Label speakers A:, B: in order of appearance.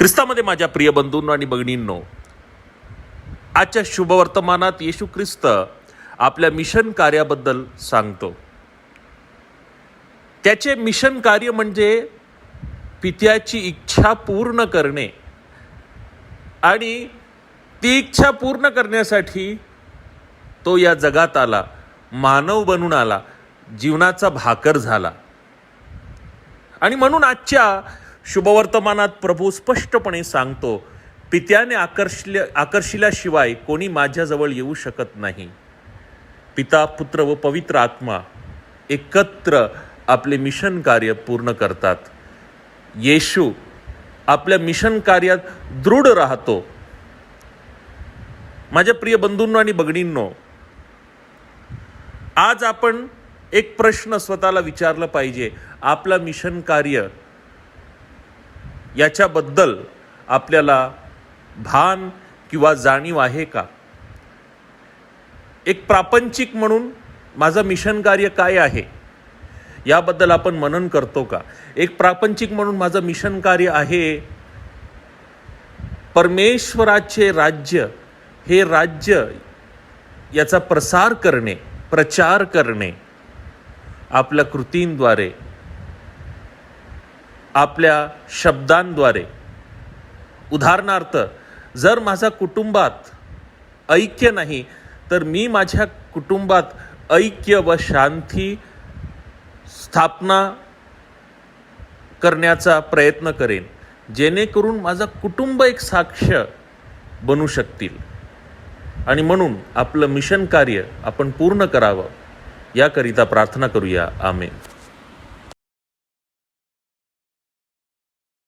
A: ख्रिस्तामध्ये माझ्या प्रिय बंधूंनो आणि बहिणींनो आजच्या शुभवर्तमानात येशू ख्रिस्त आपल्या मिशन कार्याबद्दल सांगतो. त्याचे मिशन कार्य म्हणजे पित्याची इच्छा पूर्ण करणे आणि ती इच्छा पूर्ण करण्यासाठी तो या जगात आला मानव बनून आला जीवनाचा भाकर झाला. आणि म्हणून आजच्या शुभवर्तमानात प्रभू स्पष्टपणे सांगतो पित्याने आकर्षल्या आकर्षिल्याशिवाय कोणी माझ्याजवळ येऊ शकत नाही. पिता पुत्र व पवित्र आत्मा एकत्र आपले मिशन कार्य पूर्ण करतात. येशू आपल्या मिशन कार्यात दृढ राहतो. माझ्या प्रिय बंधूंनो आणि बघणींनो आज आपण एक प्रश्न स्वतःला विचारलं पाहिजे. आपलं मिशन कार्य याच्याबद्दल आपल्याला भान किंवा जाणीव आहे का? एक प्रापंचिक म्हणून माझं मिशन कार्य काय आहे? याबद्दल आपण मनन करतो का? एक प्रापंचिक म्हणून माझं मिशन कार्य आहे परमेश्वराचे राज्य हे राज्य याचा प्रसार करणे प्रचार करणे आपल्या कृतींद्वारे. आपल्या शब्दांद्वारे. उदाहरणार्थ जर माझा कुटुंबात ऐक्य नाही तर मी माझ्या कुटुंबात ऐक्य व शांती स्थापना करण्याचा प्रयत्न करेन जेणेकरून माझं कुटुंब एक साक्ष बनू शकतील. आणि म्हणून आपलं मिशन कार्य आपण पूर्ण करावं याकरिता प्रार्थना करूया. आमेन.